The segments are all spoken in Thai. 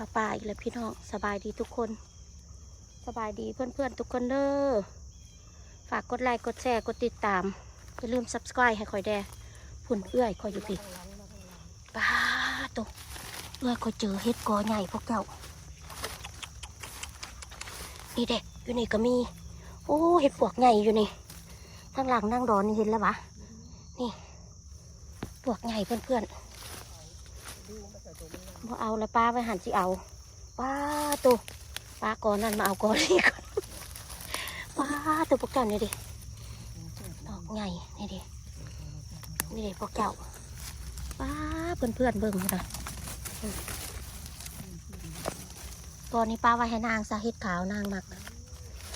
ข้าป่าอีกแล้วพี่น้องสบายดีทุกคน สบายดีเพื่อนๆทุกคนเด้อฝากกดไลค์กดแชร์กดติดตามอย่าลืม subscribe ให้คอยแดผุ่นเอื้อยคอยอยู่พี่ป้าตัวเอื้อยคอยเจอเฮ็ดกอใหญ่พวกเจ้า นี่เด็กอยู่นี่ก็มี โอ้เห็ดปวกใหญ่อยู่นี่ข้างหลังนั่งดอนนี่เห็นแล้ววะนี่ปวกใหญ่เพื่อนๆ พอเอาแล้วป้าไปหันสิเอาป้าตัวป้าก่อนนั่นมาเอาก่อนนี่ก่อนป้าตัวพวกเจ้านี่ดิดอกใหญ่นี่ดินี่ดิพวกเจ้าป้าเพื่อนๆเบิ่งนะก่อนนี้ป้าไว้ให้นางซาเฮ็ดขาวนางมัก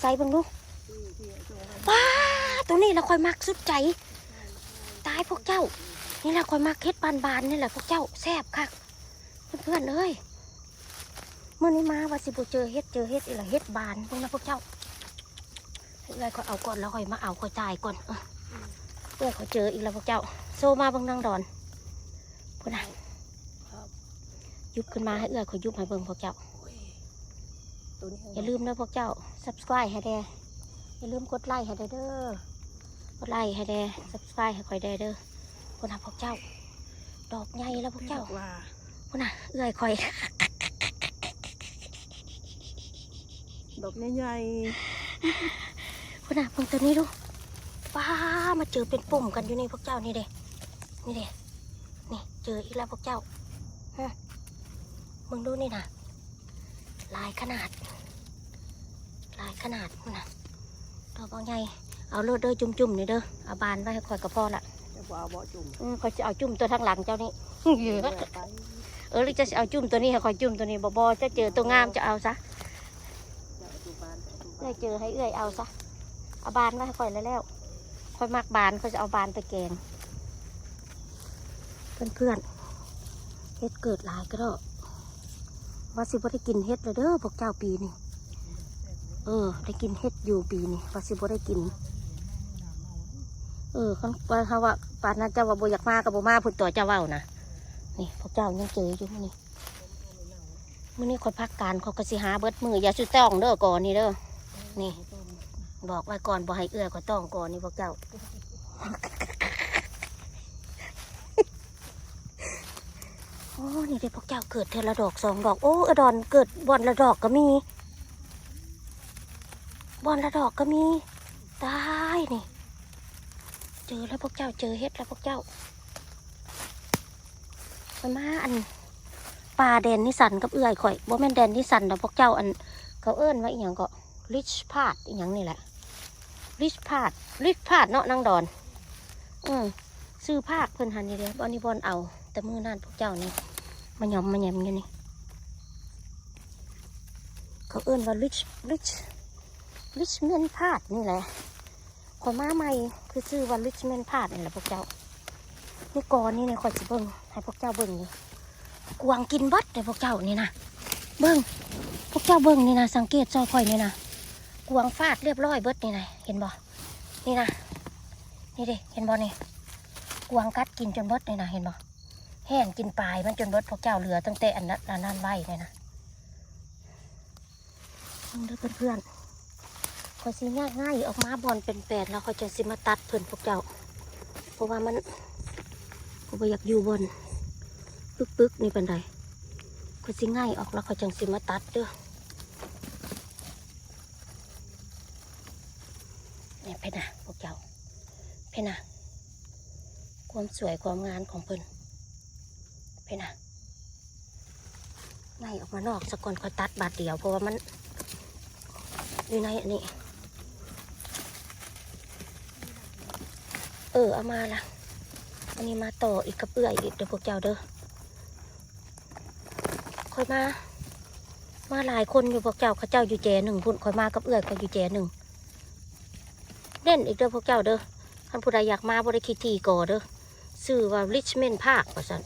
ใส่บิ่งดูว้าตัวนี้ละคอยมักสุดใจ ตายพวกเจ้า นี่ละคอยมักเฮ็ดบานๆนี่แหละพวกเจ้าแซ่บคัก เพื่อนๆเอ้ยเมื่อนี้มาว่าสิบุเจอเฮ็ดเจอเฮ็ดอีหละเฮ็ดบานพวกนะพวกเจ้าเอ้ยก็เอาก่อนแล้วค่อยมาเอาค่อยจ่ายก่อนเออเพื่อเขาเจออีกแล้วพวกเจ้า โซมาเบิ่งนางดอนพวกน่ะยุบขึ้นมาให้เอื้อยขายุบให้เบิ่งพวกเจ้าอย่าลืมนะพวกเจ้า subscribe ให้แดอย่าลืมกดไลค์ให้แดเด้อกดไลค์ให้แด subscribe ให้คอยแดเด้อคนน่ะพวกเจ้า ดอกใหญ่แล้วพวกเจ้า คนน่ะ เอื้อยคอย ดอกใหญ่คนน่ะเพิ่งตัวนี้ดูว้ามาเจอเป็นปุ่มกันอยู่นี่พวกเจ้านี่เด้นี่เด้นี่เจออีกแล้วพวกเจ้าฮะมึงดูนี่นะลายขนาด ลายขนาดมันน่ะดอกบางใหญ่เอาโลดเด้อจุ่มๆนี่เด้อเอาบานไว้ให้คอยกับพ่อละๆจะบ่เอาบ่จุ่มอืมคอยจะเอาจุ่มตัวทางหลังเจ้านี่เยอะไป เออหรือจะเอาจุ่มตัวนี้ให้คอยจุ่มตัวนี้บอบอจะเจอตัวงามจะเอาซะจะเอื้อยเจอให้เอื้อยเอาซะเอาบานไว้ให้คอยแล้วแล้วคอยมักบานเขาจะเอาบานไปแกงเพื่อนเพื่อนเฮ็ดเกิดหลายก็ได้ว่าสิบ่ได้กินเฮ็ดเลยเด้อพวกเจ้าปีนี้เออ ได้กินเฮ็ดอยู่ปีนี้ว่าสิบ่ได้กิน เออคันว่าเขาว่าปานนั้นเจ้าว่าบ่อยากมากับบ่มาพุ่นตัวเจ้าเว้านะ นี่พวกเจ้ายังเจออยู่มื้อนี้มื้อนี้คอยพักการเขาก็สิหาเบิดมืออย่าสุดต้องเด้อก่อนนี่เด้อนี่ บอกไว้ก่อนบ่ให้เอื้อก็ต้องก่อนนี่พวกเจ้าโอ้นี่เด้พวกเจ้าเกิดเทละดอกสองดอกโอ้อดอนเกิดบอนละดอกก็มีบอนละดอกก็มีตายนี่ เจอแล้วพวกเจ้าเจอเฮ็ดแล้วพวกเจ้า ไปมาอันป่าแดนนิสันกับเอื้อยข่อยบ่แม่นแดนนิสันดอกพวกเจ้าอันเขาเอิ้นว่าอีหยังก็ริชพาดอีหยังนี่แหละริชพาดริชพาดเนาะนางดอน อืมซื้อภาคเพิ่นหันนี่เด้บอนนี่บอนเอา แต่มือนั่นพวกเจ้านี่มาหยอมมาแยมอยู่นี่เขาเอิ้นว่าริชริชริชเมนพาดนี่แหละข่อยมาใหม่คือชื่อว่าลิชเมนพาดนี่แหละพวกเจ้านี่กอนี่เนี่ยข่อยสิเบิ่ง ให้พวกเจ้าเบิ่งนี่กวางกินบัดเลยพวกเจ้านี่นะเบิ่งพวกเจ้าเบิ่งนี่นะสังเกตซอยข่อยนี่นะกวางฟาดเรียบร้อยเบิดนี่นะเห็นบ่นี่นะนี่ด้เห็นบ่นี่กวางกัดกินจนเบิดนี่นะเห็นบ่แห้งกินปลายมันจนเบิดพวกเจ้าเหลือตั้งแต่อันนั้นอันนั้นไว้เลยนะเบิ่งเด้อเพื่อนคอยสิง่ายง่ายออกมาบอลเป็นแปดแล้วคอยจะสิมาตัดเพิ่อนพวกเจ้า เพราะว่ามันก็บ่อยากอยู่บน ปึ๊กปึกๆนี่เป็นไรคอสิง่ายออกแล้วคอยจังสิมาตัดเด้อนี่เพนะพวกเจ้าเพนะความสวยความงามของเพิ่นเพนะง่ายออกมานอกสกอนคอยตัดบาดเดียวเพราะว่ามันอยู่ในอันนี้เออเอามาละอันนี้มาต่ออีกกระเปื่อยอีกเด้อพวกเจ้าเด้อ คอยมา มาหลายคนอยู่พวกเจ้าเขาเจ้าอยู่แจหนึ่งพุ่นคอยมากับเอื้อยคอยอยู่แจหนึ่งเล่นอีกเด้อพวกเจ้าเด้อท่านผู้ใดอยากมาบริคิดทีก่อเด้อชื่อว่าริชเมนภาคว่าสัน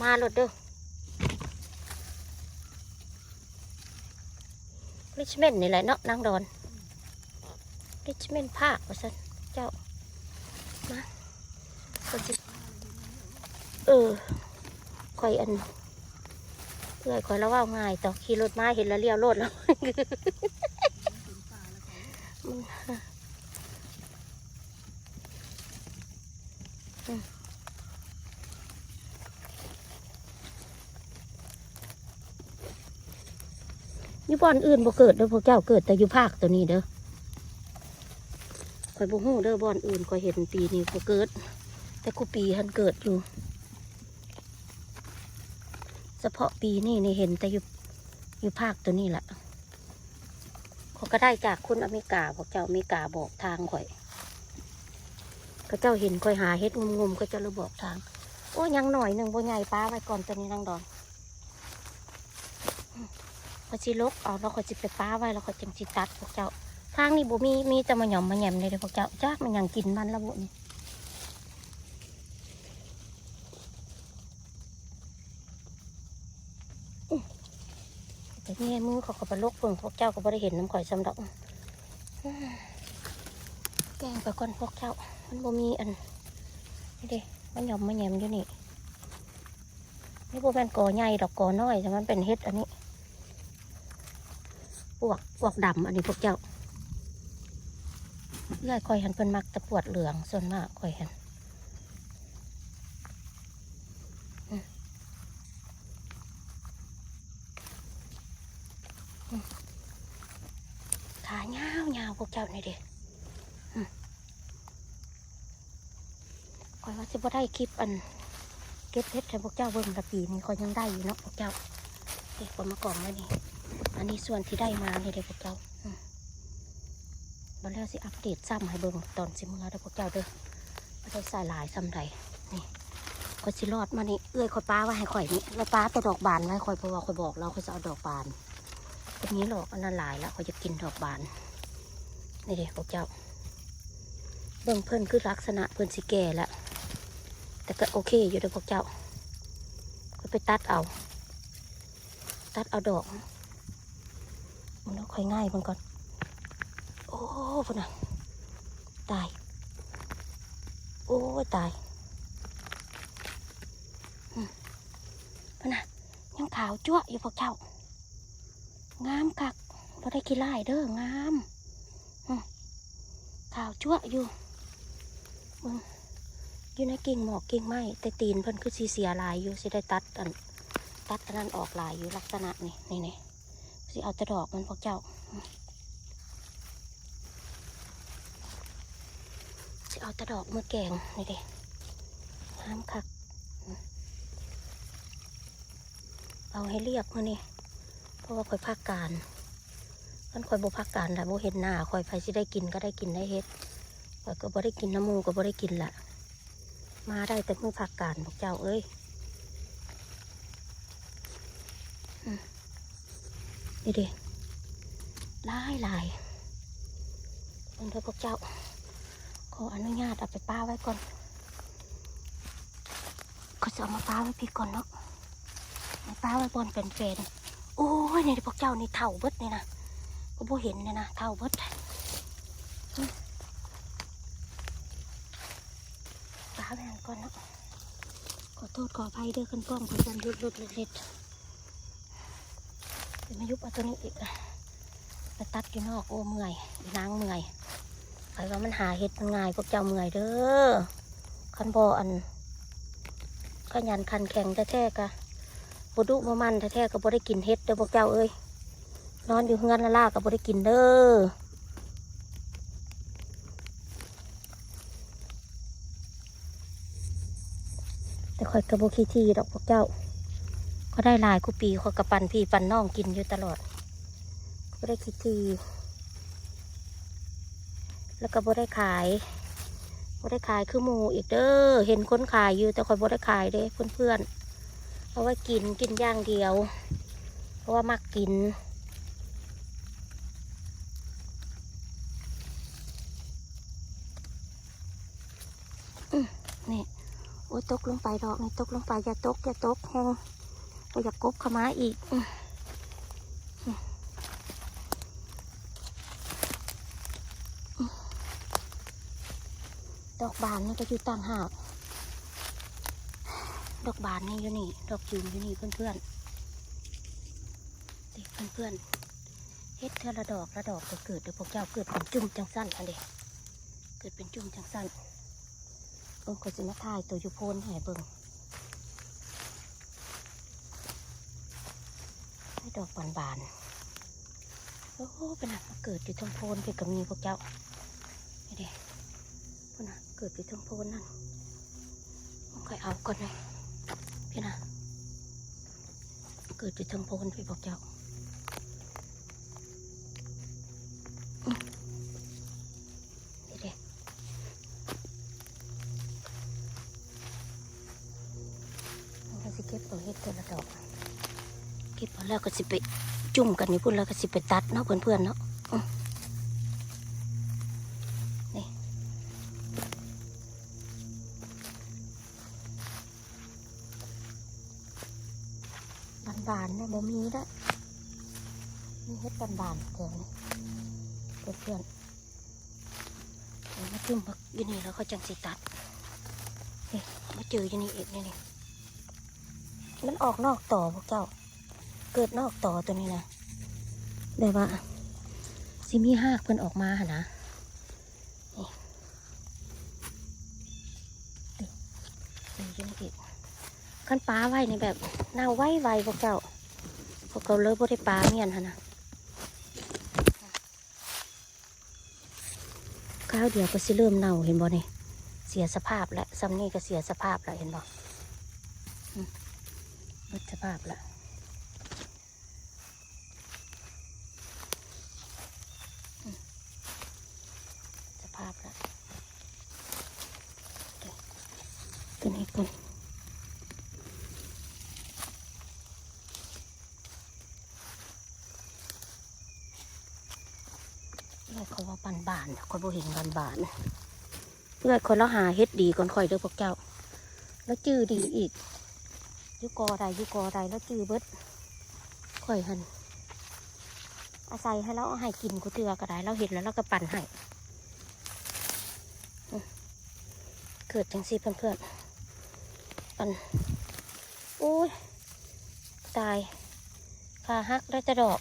มาเลยเด้อริชเมนนี่แหละเนาะนางดอนริชเมนภาคว่าสันเจ้าก็สิเออคอยอัน พื่อยคอยแล้วว่าง่ายต่อขี่รถมาเห็นแล้วเลี้ยวรถแล้วยู่บอนอื่นบ่เกิดเด้อพวกเจ้าเกิดแต่อยู่ภาคตัวนี้เด้อคอยบ่ฮู้เด้อบอนอื่นคอยเห็นปีนี้บ่เกิด แต่กูปีหันเกิดอยู่ เพาะปีนี้นี่เห็นแต่อยู่อยู่ภาคตัวนี้แหละเขาก็ได้จากคุณอเมริกาพวกเจ้าอเมริกาบอกทางข่อยก็เจ้าเห็นข่อยหาเฮ็ดงมๆก็จะเลยบอกทาง โอ้ยังหน่อยหนึ่งบ่ใหญ่ป้าไว้ก่อนตัวนี้นางดอนเขาจิลกเอาแล้วขาจิไปป้าไว้แล้วขาจังจิตัดพวกเจ้าทางนี้บ่มีมีแต่มาหย่อมมาแหยมเลยเด้อพวกเจ้าจ้ามันยังกินมันแล้วบุนี่ แต่มือเขาก็ไปลกเพิ่งพวกเจ้าก็บ่ได้เห็นน้ำข่อยซ้ำดอกแกงไปก่อนพวกเจ้า มันบ่มีอันนี่เด้มันหย่อมมาแยมอยู่นี่นี่บ่แม่นกอใหญ่ดอกกอน้อยแต่มันเป็นเฮ็ดอันนี้ปวกปวกดำอันนี้พวกเจ้าเลื่อยคอยหันเป็นมักตะปวดเหลืองส่วนมากคอยหันอืมอืม ขาเงาวเงาวพวกเจ้านี่เด็กคอยว่าจะบ่ได้คลิปอัน เก็บเพชรให้พวกเจ้าเบิ่งละปีนี้คอยยังได้อยู่เนาะพวกเจ้าเด็กคนมากล่องไว้นี่ อันนี้ส่วนที่ได้มานี่เด็กพวกเจ้ามาแล้วสิอัปเดตซ้ำให้เบิ่งตอนสิมือเด้อพวกเจ้าเด้อไม่ได้ใส่หลายซ้ำใดนี่ก็สิรอดมานี่เอื้อยคอยป้าไว้ให้ข่อยนี่แล้วป้าแต่ดอกบานไว้ข่อยเพราะว่าข่อยบอกเราข่อยจะเอาดอกบาน ตรงนี้หรอกอันนั้นหลายแล้วเข่อยจะกินดอกบาน นี่เด้พวกเจ้า เบิ่งเพิ่อนคือลักษณะเพิ่อนสิแก่แล้วแต่ก็โอเคอยู่เด้อพวกเจ้า ก็ไปตัดเอา ตัดเอาดอกมันเอาค่อยง่ายมันก่อน โอ้พุ่นะตาย โอ้ตายพุ่นะยังขาวจั่วอยู่พวกเจ้า งามคักพอได้ขี้ไล่เด้องามอืมขาวจั่วอยู่มึงอยู่ในกิ่งหมอกกิ่งไม้แต่ตีนเพิ่นคือสีเสียลายอยู่สิได้ตัดอันตัดอันนั้นออกลายอยู่ลักษณะนี่นี่นี่สิเอาแต่ดอกมันพวกเจ้าจะเอาแตะดอกมือแกงนี่เด็น้ำคัก เอาให้เรียบมือนี่ ราะว่าคอยพักการมันคอยบ่พักการแต่บ่เห็นหน้าคอยไปสิได้กินก็ได้กินได้เฮ็ดคอยก็บ่ได้กินน้ำมูกก็บ่ได้กินละมาได้แต่มือพักการพวกเจ้าเอ้ยนี่ด็ลายลายเบิ่งเถอพวกเจ้า ขออนุญาตเอาไปป้าไว้ก่อนก็จะเอามาป้าไว้พี่ก่อนเนาะป้าไว้บนเป็นเฟน โอ้ยนี่พวกเจ้านี่เท่าเบิดนี่นะก็บ่เห็นเนี่ยนะเท่าเบิดอืมป้าไว้หั่นก่อนเนาะขอโทษขออภัยเด้อขึ้นกล้องขอจันรุดรุดเล็ดเล็ดเดี๋ยวมายุบเอาตัวนี้อีกไปตัดอยู่นอกโอ้เมื่อยอีนางเมื่อยไอ้ว่ามันหาเห็ดมันง่ายพวกเจ้าเมื่อยเด้อคันบออันขยันขันแข็งแท้ๆกะ บดุบมันแท้ๆก็บ่ได้กินเห็ดเด้อพวกเจ้าเอ้ยนอนอยู่เฮือนละล่าก็บ่ได้กินเด้อแต่คอยกระโบขี้ทีดอกพวกเจ้า ก็ได้ลายกูปีคอยกระปันพี่ปันน้องกินอยู่ตลอดก็ได้ขี้ทีแล้วก็บ่ได้ขายบ่ได้ขายคือหมูอีกเด้อ เห็นคนขายอยู่แต่คอยบ่ได้ขายเด้เพื่อนๆ เอาไว้กินกินอย่างเดียว เพราะว่ามักกิน นี่ โอ้ตกลงไปดอกนี่ตกลงไปอย่าตกอย่าตกแห้งอยากกบเข้ามาอีกดอกบานนี่ก็อยู่ต่างหาก ดอกบานนี่อยู่นี่ ดอกจูมอยู่นี่เพื่อนเพื่อนเด็กเพื่อนๆเฮ็ดเทอละดอกละดอกก็เกิดเดี๋ยวพวกเจ้าเกิดเป็นจุ่มจังสั้นอันเด็กเกิดเป็นจุ่มจังสั้นเบิ่งก็สิมาถ่ายตัวอยูโพนให้เบิ่งให้ดอกบานๆโอ้โหเป็นอะมาเกิดอยู่ทางโพนไปกับมีพวกเจ้าไม่ได้พุ่นนเกิดอยู่ทางโพนนั่นผมค่อยเอาก่อนเลย พี่นะเกิดอยู่ทางโพนพี่พวกเจ้าเก็บเอาเห็ดแต่ละดอกเก็บแล้วก็สิไปจุ่มกันนี่พุ่นแล้วก็สิไปตัดเนาะเพื่อนๆเนาะ บ่มีได้มีเฮ็ดบานๆแถวนี้เพื่อนๆเอามาจุ่มพักอยู่นี่แล้วเขาจังสิตัดนี่มาเจออยู่นี่อีกนี่นี่มันออกนอกต่อพวกเจ้า เกิดนอกต่อตัวนี้นะแบบว่าซิมีหากเพิ่นออกมาหนนะนี่นี่นี่อยังอีกขั้นปลาไว้ในแบบน่าไว้ไวพวกเจ้า วกเขาเลยบ่ได้ปลาเมียนหนนะข้าวเดียวก็สิเริ่มเน่าเห็นบ่นี่เสียสภาพแล้วซ้ำนี่ก็เสียสภาพแล้วเห็นบ่อืมเบิดสภาพแล้ว สภาพแล้วตัวนี้ก่อนเลือดเขาว่าปัน บานคอยบ่เห็นบานบานเลือคนแล้วหาเฮ็ดดีก่อนคอยเด้อพวกเจ้า แล้วจื้อดีอีกยุกอใดยุกอใดแล้วจื้อเบิดคอยหันอาศัยให้เราเอาให้กินกูเตือก็ได้เราเห็นแล้วเราก็ปั่นให้เกิดจังสิเพื่อนๆอันโอ้ยตายขาหักได้จะดอก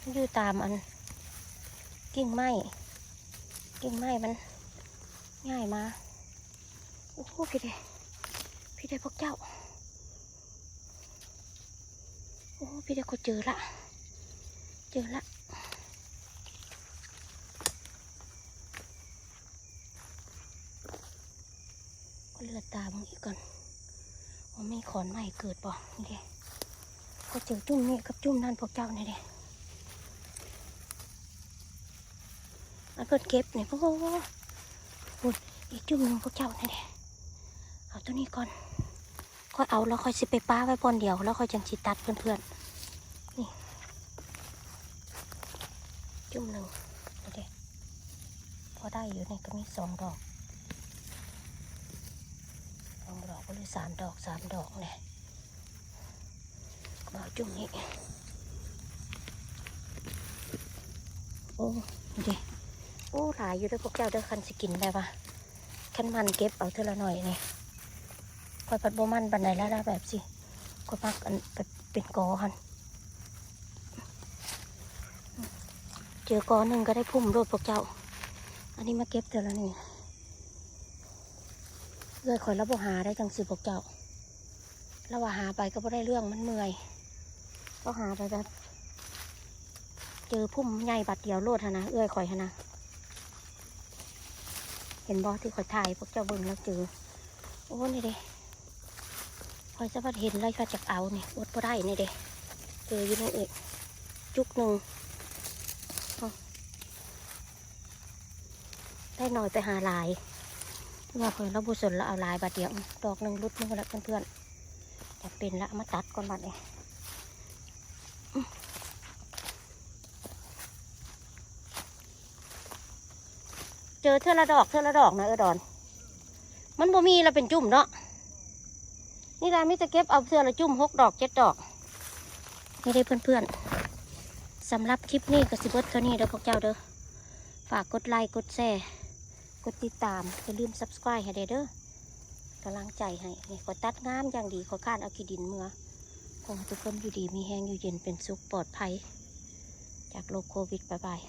มันอยู่ตามอัน กิ่งไม้กิ่งไม้มันง่ายมาโอ้โหพี่เดพี่เดพวกเจ้าโอ้พี่เดก็เจอละเจอละก็เลือดตาบางอีกก่อนว่ามีขอนใหม่เกิดบ่นี่เดก็เจอจุ่มนี่กับจุ่มนั่นพวกเจ้านี่เด้อัน เพิ่นเก็บนี่พวกพูดอีกจุ่มหนึงพวกเจ้านี่เด้เอาตัวนี้ก่อนค่อยเอาแล้วค่อยสิไปป้าไว้บนเดียว แล้วค่อยจังสิตัดเพื่อนๆนี่ จุ่มหนึ่งนี่เด้พอได้อยู่ในก็มีสองดอกสองดอกก็เลยสามดอกสามดอกเนี่ยมาเอาจุ่มนี้โอ้ดี โอ้หลายอยู่ด้วยพวกเจ้าเด้อคันสกินได้ปะคันมันเก็บเอาเท่าละหน่อยนี่คอยผัดโบมันบันไดแล้วนะแบบสิก็พักอันแบบเป็นกอหันเจอกอหนึ่งก็ได้พุ่มรถพวกเจ้า อันนี้มาเก็บเท่าละนี่เลยคอยรับหาได้จังสิพวกเจ้าเราว่าหาไปก็ไม่ได้เรื่องมันเมื่อยก็หาไปแบบเจอพุ่มใหญ่บัดเดียวโลดนนะเอื้อยคอยนะ เห็นบอที่คอยถ่ายพวกเจ้าเบิ่งแล้วเจอโอ้นี่เด้คอยจะพัดเห็นไล่ข้าจากเอาเนี่ยอดพอได้นี่เด้เจออยู่นี่เอกจุกหนึ่งได้หน่อยไปหาลายว่าคอยเราบุษนเราเอาลายบาดเดียวดอกหนึ่งรุดนึงแล้วเพื่อนๆจะเป็นละมาตัดก่อนบัดนี้ เจอเท่าละดอกเท่าละดอกนะเออดอน มันบ่มีเราเป็นจุ่มเนาะนี่เรามิจะเก็บเอาเสื้อละจุ่มหกดอกเจ็ดดอกนี่ได้เพื่อนๆสำหรับคลิปนี้ก็สิเบิดเท่านี้เด้อพวกเจ้าเด้อฝากกดไลค์กดแชร์กดติดตามอย่าลืม subscribe ให้เด้อกำลังใจให้นี่ขอตัดงามอย่างดีขอคร้านเอาขี้ดินเมื่อขอให้ทุกคนอยู่ดีมีแห้งอยู่เย็นเป็นสุขปลอดภัย จากโรคโควิดบายบาย